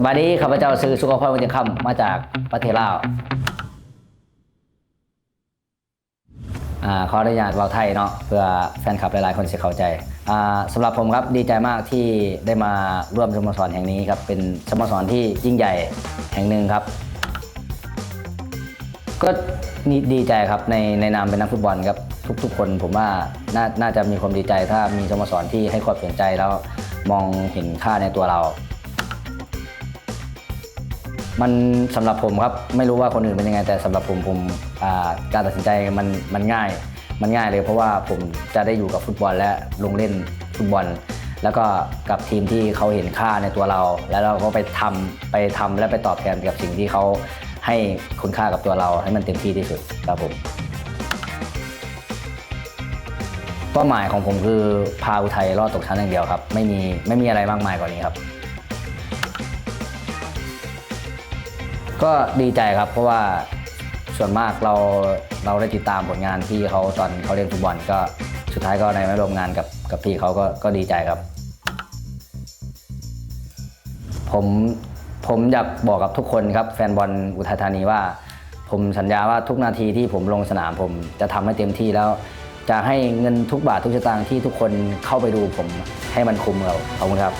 สบายดีข้าพเจ้าซื้อสุขภาพวันยังคำมาจากประเทศลาวอ่าขออนุญาตเวาไทยเนาะเพื่อแฟนคลับหลายๆ คนจะเข้าใจอ่าสำหรับผมครับดีใจมากที่ได้มาร่วมสโมสรแห่งนี้ครับเป็นสโมสรที่ยิ่งใหญ่แห่งหนึ่งครับ ก็ดีใจครับในในนามเป็นนักฟุตบอลครับทุก ๆ คนผมว่านาน่าจะมีความดีใจถ้ามีสโมสรที่ให้ความสนใจแล้วมองเห็นค่าในตัวเรา มันสำหรับผมครับไม่รู้ว่าคนอื่นเป็นยังไง แต่สำหรับผมผมการตัดสินใจมันมันง่าย มันง่ายเลยเพราะว่าผมจะได้อยู่กับฟุตบอลและลงเล่นฟุตบอล แล้วก็กับทีมที่เขาเห็นค่าในตัวเรา แล้วเราก็ไปทำไปทำและไปตอบแทนกับสิ่งที่เขาให้คุณค่ากับตัวเราให้มันเต็มที่ที่สุดครับผมเป้าหมายของผมคือพาอุทัยรอดตกชั้นอย่างเดียวครับ ไม่มีไม่มีอะไรมากมายกว่านี้ครับ ก็ดีใจครับเพราะว่าส่วนมากเราเราได้ติดตามผลงานที่เขาตอนเขาเล่นฟุตบอลก็สุดท้ายก็ในมาร่วมงานกับกับพี่เขาก็ก็ดีใจครับ ผมผมอยากบอกกับทุกคนครับ แฟนบอลอุทัยธานีว่า ผมสัญญาว่าทุกนาทีที่ผมลงสนามผมจะทำให้เต็มที่แล้ว จะให้เงินทุกบาททุกสตางค์ที่ทุกคนเข้าไปดูผมให้มันคุ้มครับขอบคุณครับ